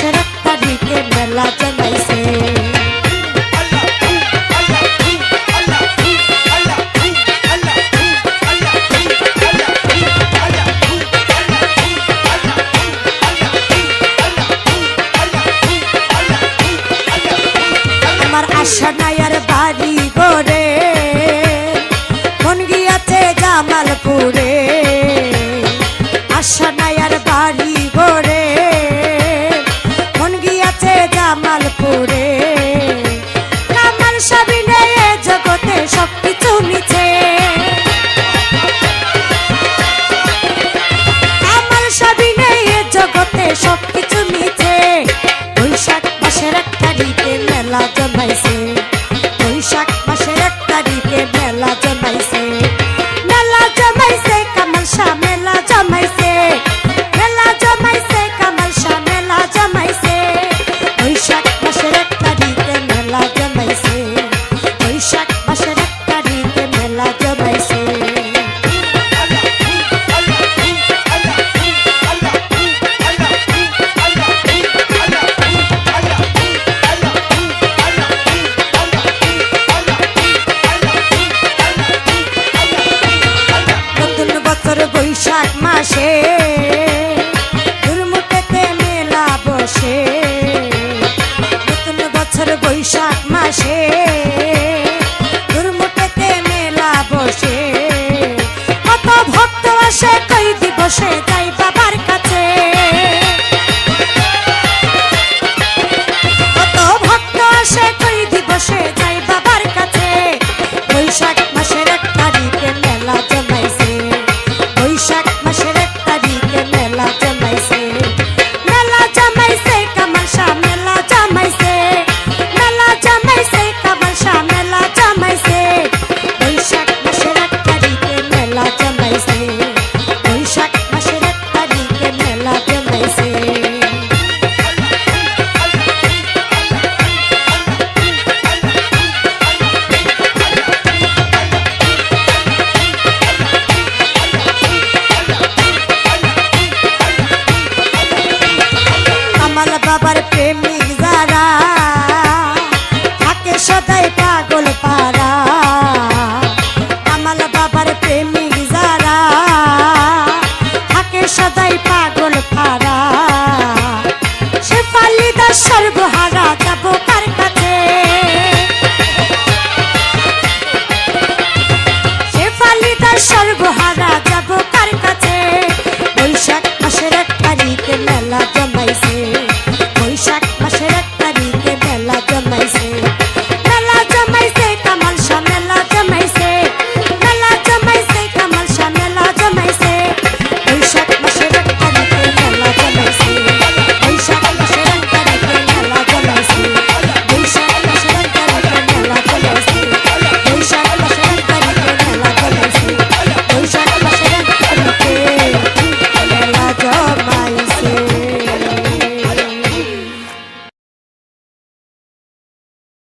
Shut up, but he can let them I say. জামালপুরে। আশা নায়ার বাড়ি ভরে মন গিয়াছে জামালপুরে। আমার সবই নেয়ে জগতে সব কিছু মিছে। আমার সবই নেয়ে জগতে সব কিছু মিছে। বৈশাখ মাসের একটা মেলা জমাইছে। cachet. বাবার প্রেমিক যারা, থাকে সদাই পাগল পারা আমার বাবার প্রেমিক যারা, থাকে সদাই পাগল পারা সে পালিদা সর্ব